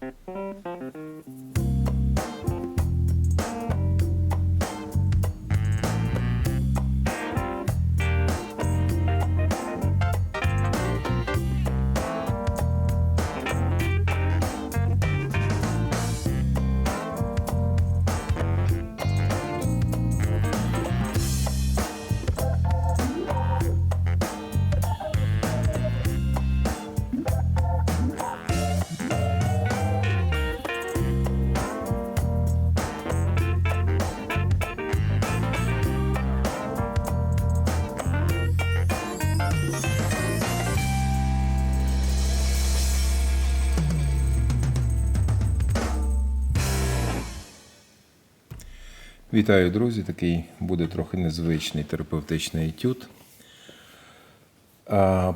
thank you Вітаю, друзі! Такий буде трохи незвичний терапевтичний етюд,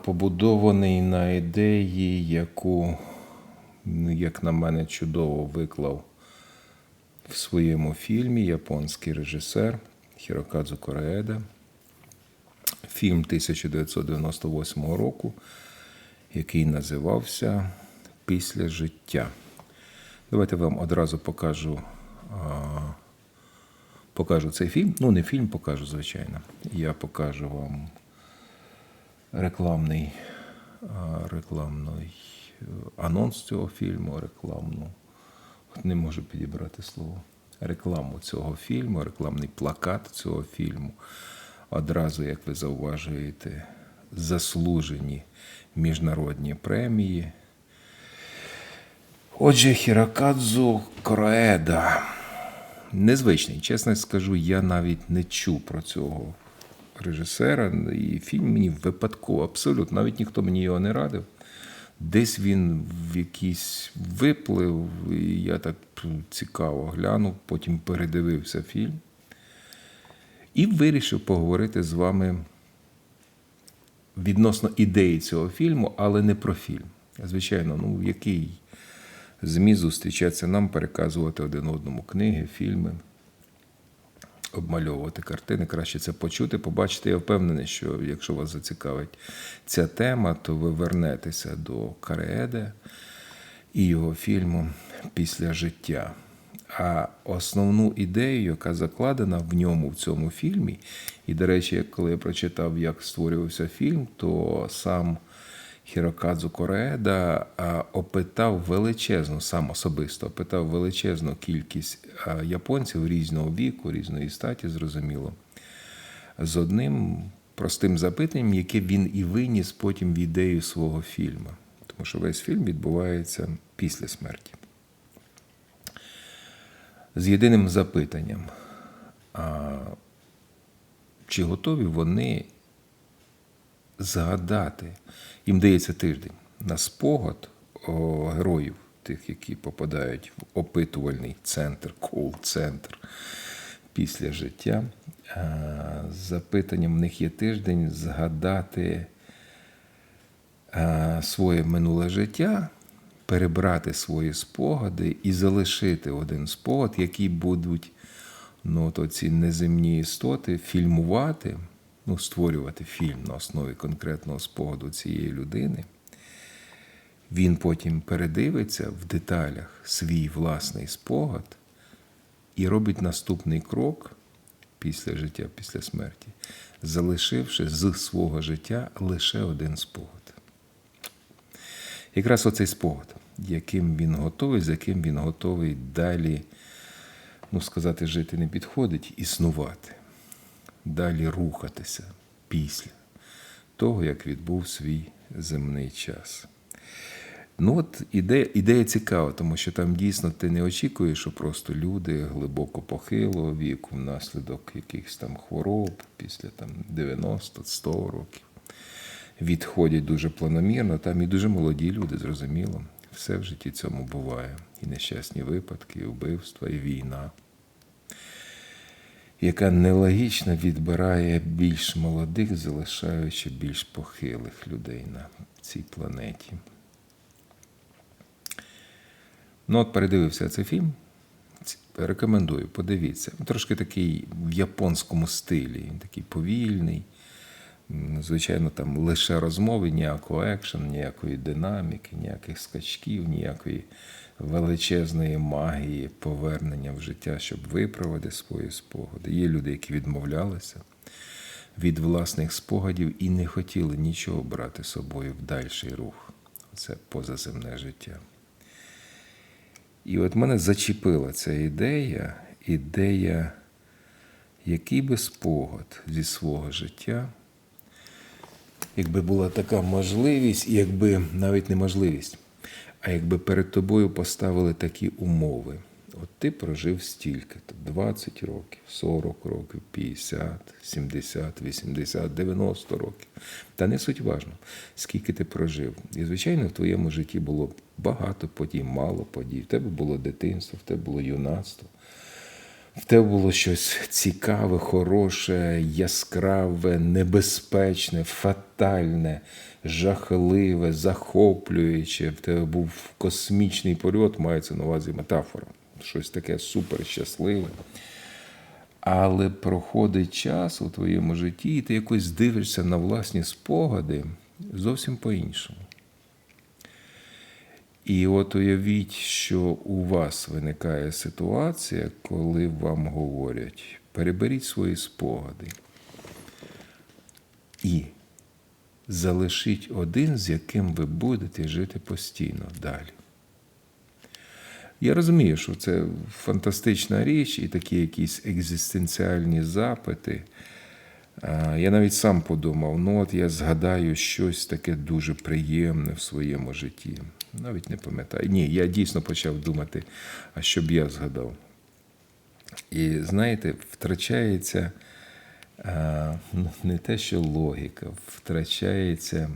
побудований на ідеї, яку, як на мене, чудово виклав в своєму фільмі японський режисер Хірокадзу Корееда. Фільм 1998 року, який називався Після життя. Давайте вам одразу покажу. Покажу цей фільм. Ну, не фільм покажу, звичайно. Я покажу вам рекламний, рекламний е, анонс цього фільму, рекламну. Не можу підібрати слово. Рекламу цього фільму, рекламний плакат цього фільму. Одразу, як ви зауважуєте, заслужені міжнародні премії. Отже, Хірокадзу Короеда. Незвичний, чесно скажу, я навіть не чув про цього режисера. І фільм мені випадково, абсолютно, навіть ніхто мені його не радив. Десь він в якийсь виплив, і я так цікаво глянув, потім передивився фільм і вирішив поговорити з вами відносно ідеї цього фільму, але не про фільм. Звичайно, ну який зміст зустрічатися нам, переказувати один одному книги, фільми, обмальовувати картини. Краще це почути, побачити. Я впевнений, що якщо вас зацікавить ця тема, то ви вернетеся до Карееде і його фільму Після життя. А основну ідею, яка закладена в ньому, в цьому фільмі, і, до речі, коли я прочитав, як створювався фільм, то сам Хірокадзу Корееда опитав величезну, сам особисто опитав величезну кількість японців різного віку, різної статі, зрозуміло, з одним простим запитанням, яке він і виніс потім в ідею свого фільму. Тому що весь фільм відбувається після смерті. З єдиним запитанням, чи готові вони згадати, їм дається тиждень на спогад о, героїв, тих, які попадають в опитувальний центр, кол-центр після життя. А, запитанням в них є тиждень згадати а, своє минуле життя, перебрати свої спогади і залишити один спогад, який будуть ну, то ці неземні істоти фільмувати ну, створювати фільм на основі конкретного спогаду цієї людини, він потім передивиться в деталях свій власний спогад і робить наступний крок після життя, після смерті, залишивши з свого життя лише один спогад. Якраз оцей спогад, яким він готовий, з яким він готовий далі, ну сказати, жити не підходить, існувати далі рухатися після того, як відбув свій земний час. Ну, от ідея, ідея цікава, тому що там дійсно ти не очікуєш, що просто люди глибоко похилого віку, внаслідок якихось там хвороб після там 90-100 років відходять дуже планомірно. Там і дуже молоді люди, зрозуміло. Все в житті цьому буває. І нещасні випадки, і вбивства, і війна яка нелогічно відбирає більш молодих, залишаючи більш похилих людей на цій планеті. Ну, от передивився цей фільм. Рекомендую, подивіться. Трошки такий в японському стилі, він такий повільний, Звичайно, там лише розмови, ніякого екшен, ніякої динаміки, ніяких скачків, ніякої величезної магії повернення в життя, щоб виправити свої спогади. Є люди, які відмовлялися від власних спогадів і не хотіли нічого брати з собою в дальший рух. Це позаземне життя. І от мене зачепила ця ідея, ідея, який би спогад зі свого життя, якби була така можливість, якби навіть не можливість, а якби перед тобою поставили такі умови. От ти прожив стільки, то 20 років, 40 років, 50, 70, 80, 90 років. Та не суть важно, скільки ти прожив. І, звичайно, в твоєму житті було багато подій, мало подій. В тебе було дитинство, в тебе було юнацтво. В тебе було щось цікаве, хороше, яскраве, небезпечне, фатальне, жахливе, захоплююче. В тебе був космічний польот, мається на увазі метафора. Щось таке супер щасливе. Але проходить час у твоєму житті, і ти якось дивишся на власні спогади зовсім по-іншому. І от уявіть, що у вас виникає ситуація, коли вам говорять: переберіть свої спогади і залишіть один, з яким ви будете жити постійно далі. Я розумію, що це фантастична річ і такі якісь екзистенціальні запити. А, Я навіть сам подумав: ну от я згадаю щось таке дуже приємне в своєму житті. Навіть не пам'ятаю. Ні, я дійсно почав думати, а що б я згадав. І знаєте, втрачається ну, не те, що логіка, втрачається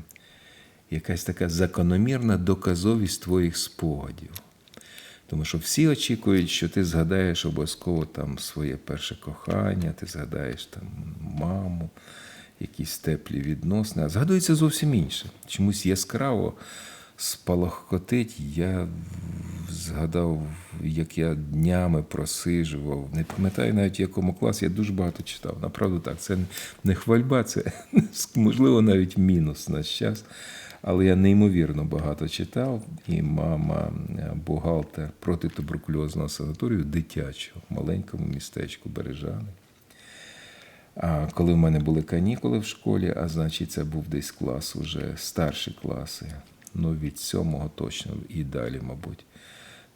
якась така закономірна доказовість твоїх спогадів. Тому що всі очікують, що ти згадаєш обов'язково там своє перше кохання, ти згадаєш там маму, якісь теплі відносини. А згадується зовсім інше. Чомусь яскраво спалахкотить. Я згадав, як я днями просижував. Не пам'ятаю навіть якому класі, я дуже багато читав. Направду так, це не хвальба, це можливо навіть мінус наш час. Але я неймовірно багато читав, і мама бухгалтер протитуберкульозного санаторію дитячого в маленькому містечку Бережани. А коли в мене були канікули в школі, а значить, це був десь клас, уже старші класи, ну від сьомого точно і далі, мабуть,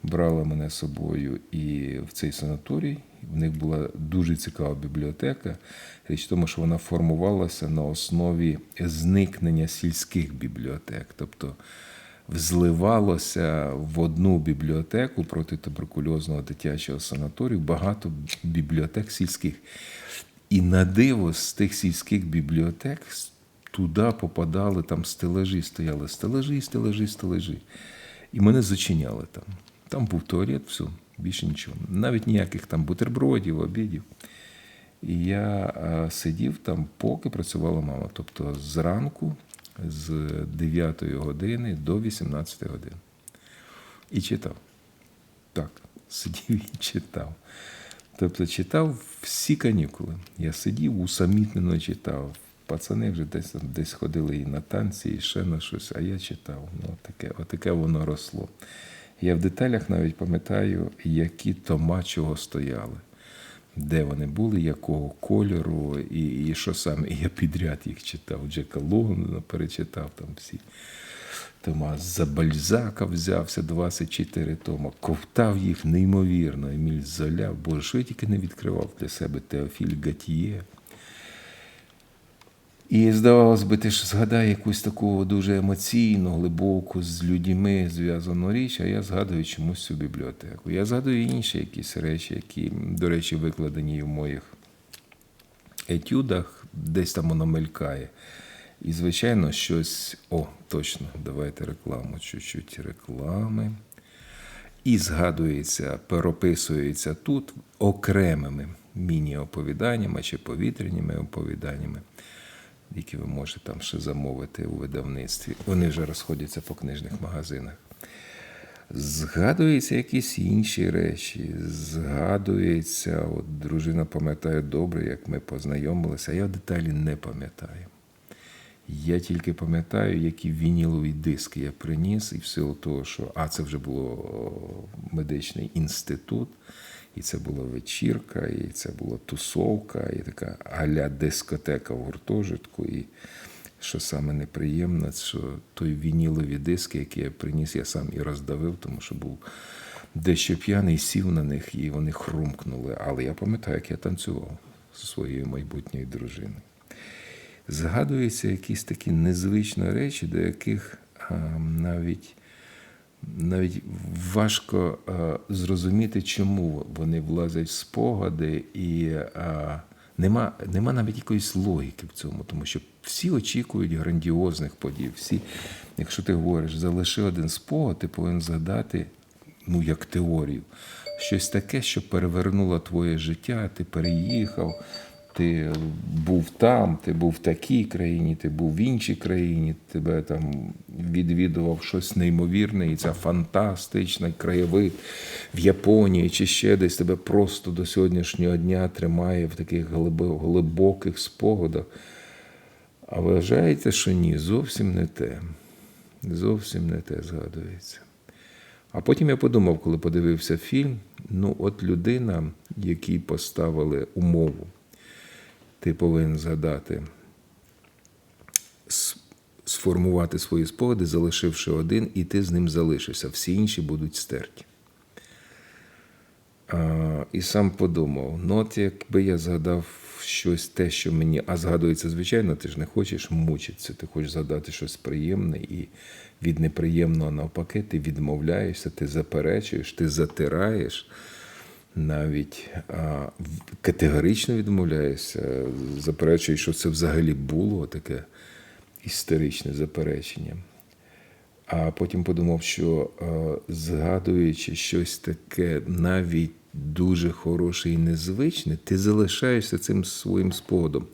брала мене з собою і в цей санаторій. В них була дуже цікава бібліотека. Річ в тому, що вона формувалася на основі зникнення сільських бібліотек. Тобто взливалося в одну бібліотеку протитуберкульозного дитячого санаторію багато бібліотек сільських. І на диво з тих сільських бібліотек туди попадали там стележі, стояли стележі, стележі, стележі. І мене зачиняли там. Там був туалет, все, більше нічого. Навіть ніяких там бутербродів, обідів. І я сидів там, поки працювала мама. Тобто зранку з 9 години до 18 години. І читав. Так, сидів і читав. Тобто читав всі канікули. Я сидів, усамітнено читав. Пацани вже десь десь ходили і на танці, і ще на щось, а я читав. Ну, таке, отаке воно росло. Я в деталях навіть пам'ятаю, які тома чого стояли, де вони були, якого кольору, і і що саме. І я підряд їх читав. Джека Лондона перечитав там всі. Тома за Бальзака взявся 24 тома, ковтав їх неймовірно. Еміль Золя, боже, що я тільки не відкривав для себе Теофіль Гатьє. І здавалось би, ти ж згадай якусь таку дуже емоційну, глибоку з людьми зв'язану річ, а я згадую чомусь цю бібліотеку. Я згадую інші якісь речі, які, до речі, викладені в моїх етюдах, десь там воно мелькає. І, звичайно, щось. О, точно, давайте рекламу, чуть-чуть реклами. І згадується, переписується тут окремими міні-оповіданнями чи повітряніми оповіданнями які ви можете там ще замовити у видавництві. Вони вже розходяться по книжних магазинах. Згадуються якісь інші речі. Згадується, от дружина пам'ятає добре, як ми познайомилися, а я деталі не пам'ятаю. Я тільки пам'ятаю, які вінілові диски я приніс, і в силу того, що а це вже було медичний інститут, і це була вечірка, і це була тусовка, і така аля дискотека в гуртожитку. І що саме неприємне, що той вінілові диски, які я приніс, я сам і роздавив, тому що був дещо п'яний, сів на них, і вони хрумкнули. Але я пам'ятаю, як я танцював зі своєю майбутньою дружиною згадуються якісь такі незвичні речі, до яких а, навіть навіть важко а, зрозуміти, чому вони влазять в спогади, і а, нема, нема навіть якоїсь логіки в цьому, тому що всі очікують грандіозних подій. Всі, якщо ти говориш, залиши один спогад, ти повинен згадати, ну, як теорію, щось таке, що перевернуло твоє життя, ти переїхав ти був там, ти був в такій країні, ти був в іншій країні, тебе там відвідував щось неймовірне, і ця фантастична краєвид в Японії чи ще десь тебе просто до сьогоднішнього дня тримає в таких глибоких спогадах. А вважаєте, що ні, зовсім не те. Зовсім не те згадується. А потім я подумав, коли подивився фільм: ну, от людина, якій поставили умову ти повинен згадати, сформувати свої спогади, залишивши один, і ти з ним залишишся. Всі інші будуть стерті. А, І сам подумав: ну, от якби я згадав щось те, що мені, а згадується, звичайно, ти ж не хочеш мучитися, ти хочеш згадати щось приємне, і від неприємного навпаки, ти відмовляєшся, ти заперечуєш, ти затираєш навіть категорично відмовляюся, заперечую, що це взагалі було таке історичне заперечення. А потім подумав, що згадуючи щось таке навіть дуже хороше і незвичне, ти залишаєшся цим своїм спогадом.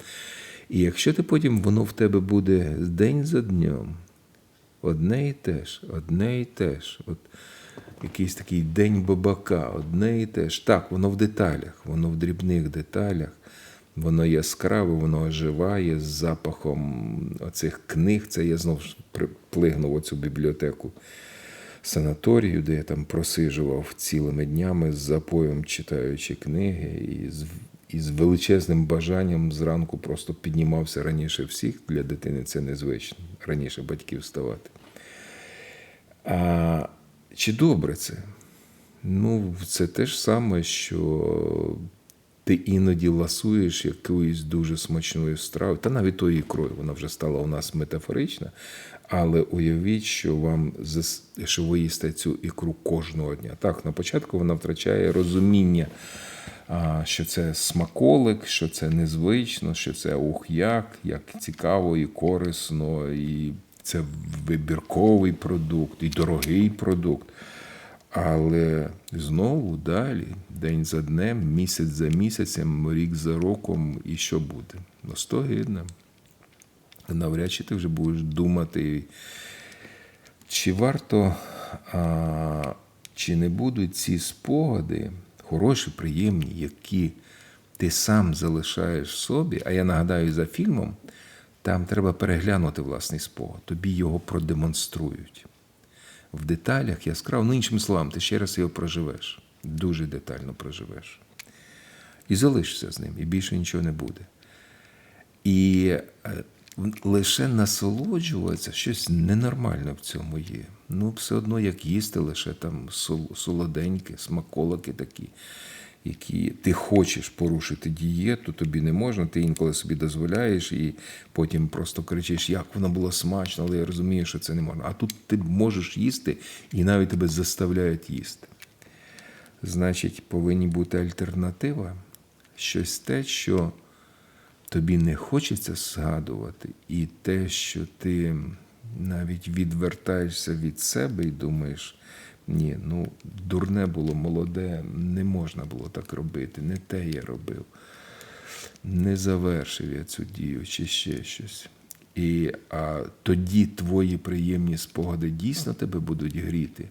І якщо ти потім воно в тебе буде день за днем, одне і те ж, одне і те ж. От, якийсь такий день бабака, одне і те ж. Так, воно в деталях, воно в дрібних деталях, воно яскраве, воно оживає з запахом оцих книг. Це я знову ж плигнув оцю бібліотеку санаторію, де я там просижував цілими днями з запоєм, читаючи книги, і з і з величезним бажанням зранку просто піднімався раніше всіх. Для дитини це незвично, раніше батьків вставати. А чи добре це? Ну, це те ж саме, що ти іноді ласуєш якоюсь дуже смачною стравою, та навіть тою ікрою, вона вже стала у нас метафорична. Але уявіть, що вам що ви їсте цю ікру кожного дня. Так, на початку вона втрачає розуміння, що це смаколик, що це незвично, що це ух як, як цікаво і корисно, і це вибірковий продукт і дорогий продукт. Але знову далі, день за днем, місяць за місяцем, рік за роком, і що буде? Ну, стогидно. Навряд чи ти вже будеш думати, чи варто, а, чи не будуть ці спогади, хороші, приємні, які ти сам залишаєш собі. А я нагадаю, за фільмом там треба переглянути власний спогад, тобі його продемонструють. В деталях яскраво, ну іншим словам, ти ще раз його проживеш, дуже детально проживеш. І залишишся з ним, і більше нічого не буде. І е, лише насолоджуватися, щось ненормальне в цьому є. Ну, все одно, як їсти, лише там солоденькі, смаколики такі які ти хочеш порушити дієту, тобі не можна, ти інколи собі дозволяєш і потім просто кричиш, як воно було смачно, але я розумію, що це не можна. А тут ти можеш їсти і навіть тебе заставляють їсти. Значить, повинні бути альтернатива, щось те, що тобі не хочеться згадувати, і те, що ти навіть відвертаєшся від себе і думаєш. Ні, ну дурне було молоде, не можна було так робити, не те я робив. Не завершив я цю дію чи ще щось. І а тоді твої приємні спогади дійсно тебе будуть гріти,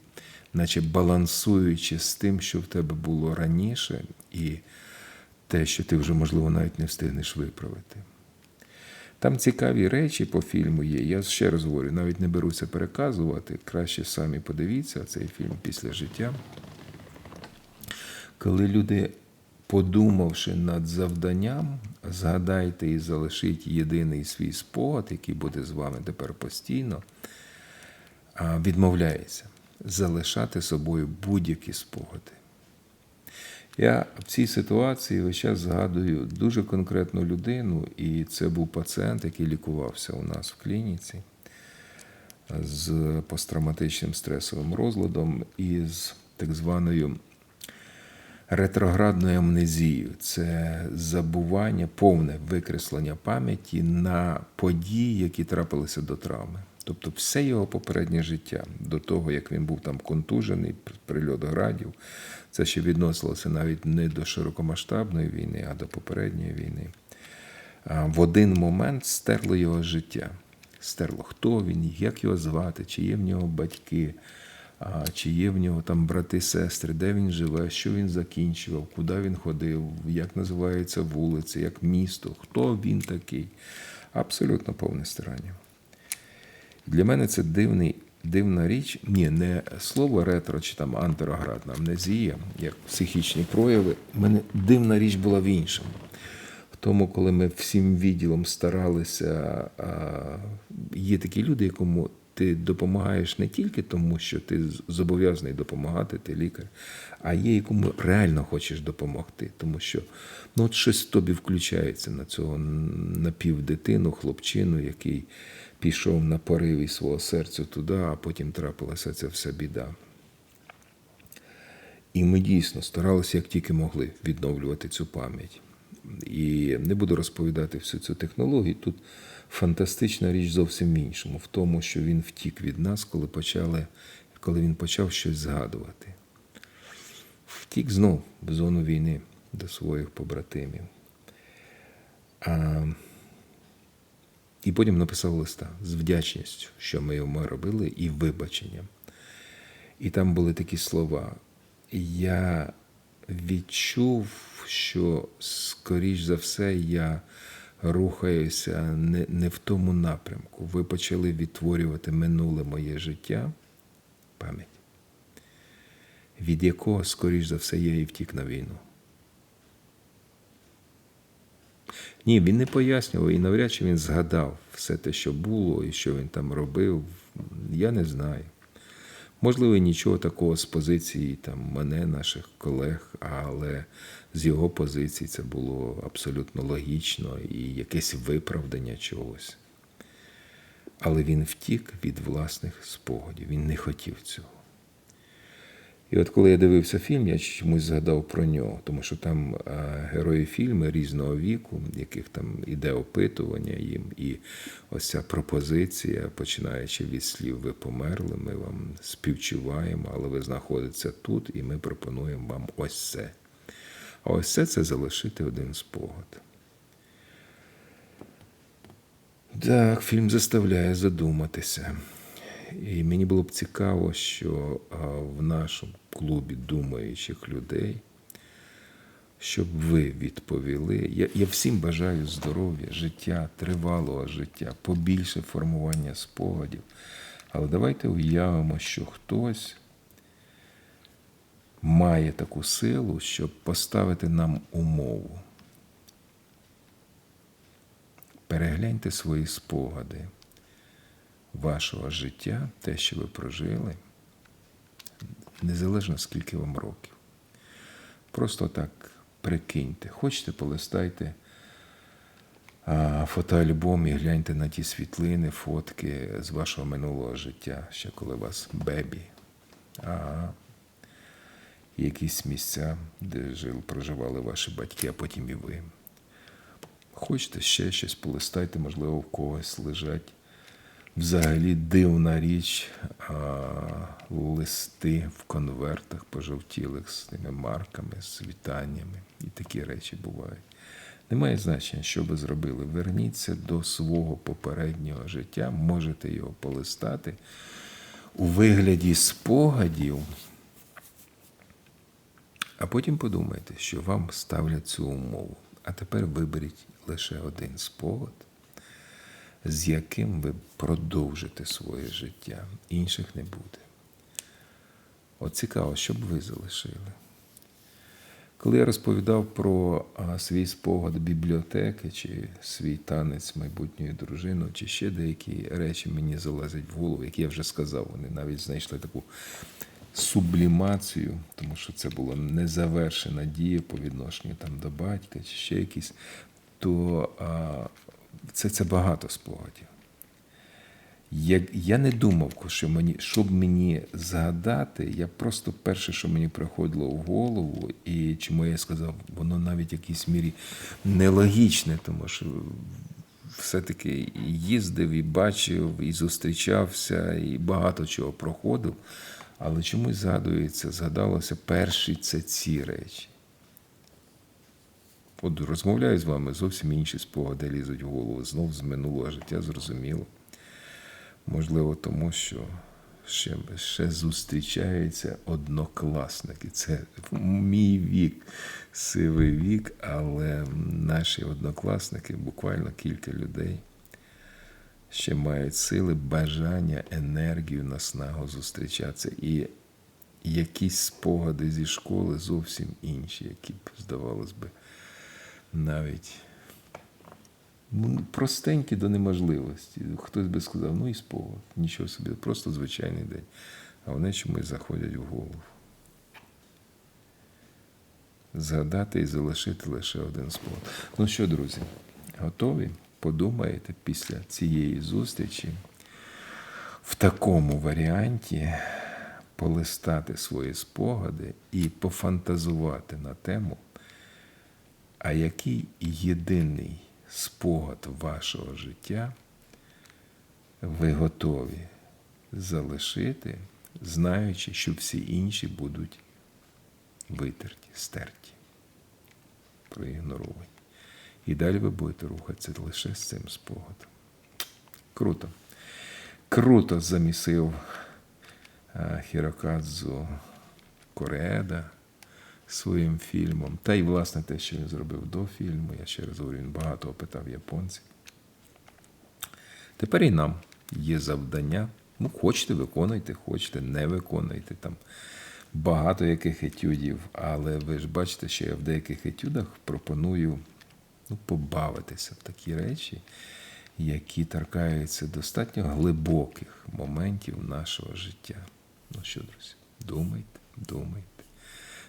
наче балансуючи з тим, що в тебе було раніше, і те, що ти вже, можливо, навіть не встигнеш виправити. Там цікаві речі по фільму є. Я ще раз говорю, навіть не беруся переказувати. Краще самі подивіться цей фільм після життя. Коли люди, подумавши над завданням, згадайте і залишіть єдиний свій спогад, який буде з вами тепер постійно, відмовляється залишати собою будь-які спогади. Я в цій ситуації весь час згадую дуже конкретну людину, і це був пацієнт, який лікувався у нас в клініці з посттравматичним стресовим розладом і з так званою ретроградною амнезією. Це забування, повне викреслення пам'яті на події, які трапилися до травми. Тобто все його попереднє життя, до того, як він був там контужений, прильот градів, це ще відносилося навіть не до широкомасштабної війни, а до попередньої війни. В один момент стерло його життя. Стерло, хто він, як його звати, чи є в нього батьки, чи є в нього там брати, сестри, де він живе, що він закінчував, куди він ходив, як називається вулиця, як місто, хто він такий. Абсолютно повне стирання. Для мене це дивний, дивна річ. Ні, не слово ретро чи там антироградна амнезія, як психічні прояви. У мене дивна річ була в іншому. В тому, коли ми всім відділом старалися, є такі люди, якому ти допомагаєш не тільки тому, що ти зобов'язаний допомагати, ти лікар, а є якому реально хочеш допомогти, тому що ну, от щось в тобі включається на цього напівдитину, хлопчину, який пішов на пориві свого серця туди, а потім трапилася ця вся біда. І ми дійсно старалися, як тільки могли, відновлювати цю пам'ять. І не буду розповідати всю цю технологію. Тут фантастична річ зовсім іншому, в тому, що він втік від нас, коли почали, коли він почав щось згадувати. Втік знов в зону війни до своїх побратимів. А, І потім написав листа з вдячністю, що ми йому робили, і вибаченням. І там були такі слова. Я відчув, що, скоріш за все, я рухаюся не, не в тому напрямку. Ви почали відтворювати минуле моє життя, пам'ять, від якого, скоріш за все, я і втік на війну. Ні, він не пояснював і навряд чи він згадав все те, що було і що він там робив. Я не знаю. Можливо, нічого такого з позиції там, мене, наших колег, але з його позиції це було абсолютно логічно і якесь виправдання чогось. Але він втік від власних спогадів, він не хотів цього. І от коли я дивився фільм, я чомусь згадав про нього, тому що там герої фільму різного віку, яких там іде опитування їм, і ось ця пропозиція, починаючи від слів Ви померли, ми вам співчуваємо, але ви знаходитеся тут, і ми пропонуємо вам ось це. А ось це це залишити один спогад. Так, фільм заставляє задуматися. І мені було б цікаво, що в нашому клубі думаючих людей, щоб ви відповіли. Я я всім бажаю здоров'я, життя, тривалого життя, побільше формування спогадів. Але давайте уявимо, що хтось має таку силу, щоб поставити нам умову. Перегляньте свої спогади вашого життя, те, що ви прожили, незалежно скільки вам років. Просто так прикиньте, хочете, полистайте фотоальбом і гляньте на ті світлини, фотки з вашого минулого життя, ще коли у вас бебі. А якісь місця, де жили, проживали ваші батьки, а потім і ви. Хочете ще щось полистайте, можливо, в когось лежать Взагалі дивна річ, а, листи в конвертах пожовтілих з тими марками, з вітаннями. І такі речі бувають. Немає значення, що ви зробили. Верніться до свого попереднього життя, можете його полистати у вигляді спогадів, а потім подумайте, що вам ставлять цю умову. А тепер виберіть лише один спогад з яким ви продовжите своє життя. Інших не буде. От цікаво, що б ви залишили. Коли я розповідав про свій спогад бібліотеки, чи свій танець майбутньої дружини, чи ще деякі речі мені залазять в голову, як я вже сказав, вони навіть знайшли таку сублімацію, тому що це була незавершена дія по відношенню там, до батька, чи ще якісь, то а, це, це багато спогадів. Я, я не думав, що мені, щоб мені згадати, я просто перше, що мені приходило в голову, і чому я сказав, воно навіть в якійсь мірі нелогічне, тому що все-таки їздив, і бачив, і зустрічався, і багато чого проходив. Але чомусь згадується, згадалося перші це ці речі. От розмовляю з вами, зовсім інші спогади лізуть в голову, знов з минулого життя, зрозуміло. Можливо, тому що ще, ще зустрічаються однокласники. Це мій вік, сивий вік, але наші однокласники, буквально кілька людей, ще мають сили, бажання, енергію, наснагу зустрічатися. І якісь спогади зі школи зовсім інші, які б, здавалось би, навіть ну, простенькі до неможливості. Хтось би сказав, ну і спогад, нічого собі, просто звичайний день. А вони чомусь заходять в голову. Згадати і залишити лише один спогад. Ну що, друзі, готові? Подумаєте після цієї зустрічі в такому варіанті полистати свої спогади і пофантазувати на тему, а який єдиний спогад вашого життя ви готові залишити, знаючи, що всі інші будуть витерті, стерті, проігноровані. І далі ви будете рухатися лише з цим спогадом. Круто. Круто замісив Хірокадзу Корееда своїм фільмом. Та й, власне, те, що він зробив до фільму, я ще раз говорю, він багато опитав японців. Тепер і нам є завдання. Ну, хочете, виконуйте, хочете, не виконуйте там. Багато яких етюдів, але ви ж бачите, що я в деяких етюдах пропоную ну, побавитися в такі речі, які торкаються достатньо глибоких моментів нашого життя. Ну що, друзі, думайте, думайте,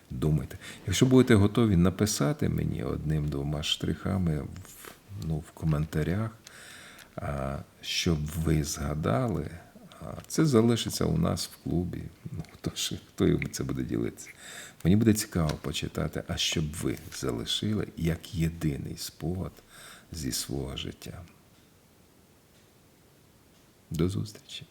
думайте. Якщо будете готові написати мені одним-двома штрихами в, ну, в коментарях, а, щоб ви згадали, а, це залишиться у нас в клубі. Ну, хто ж хто це буде ділитися? Мені буде цікаво почитати, а щоб ви залишили як єдиний спогад зі свого життя. До зустрічі!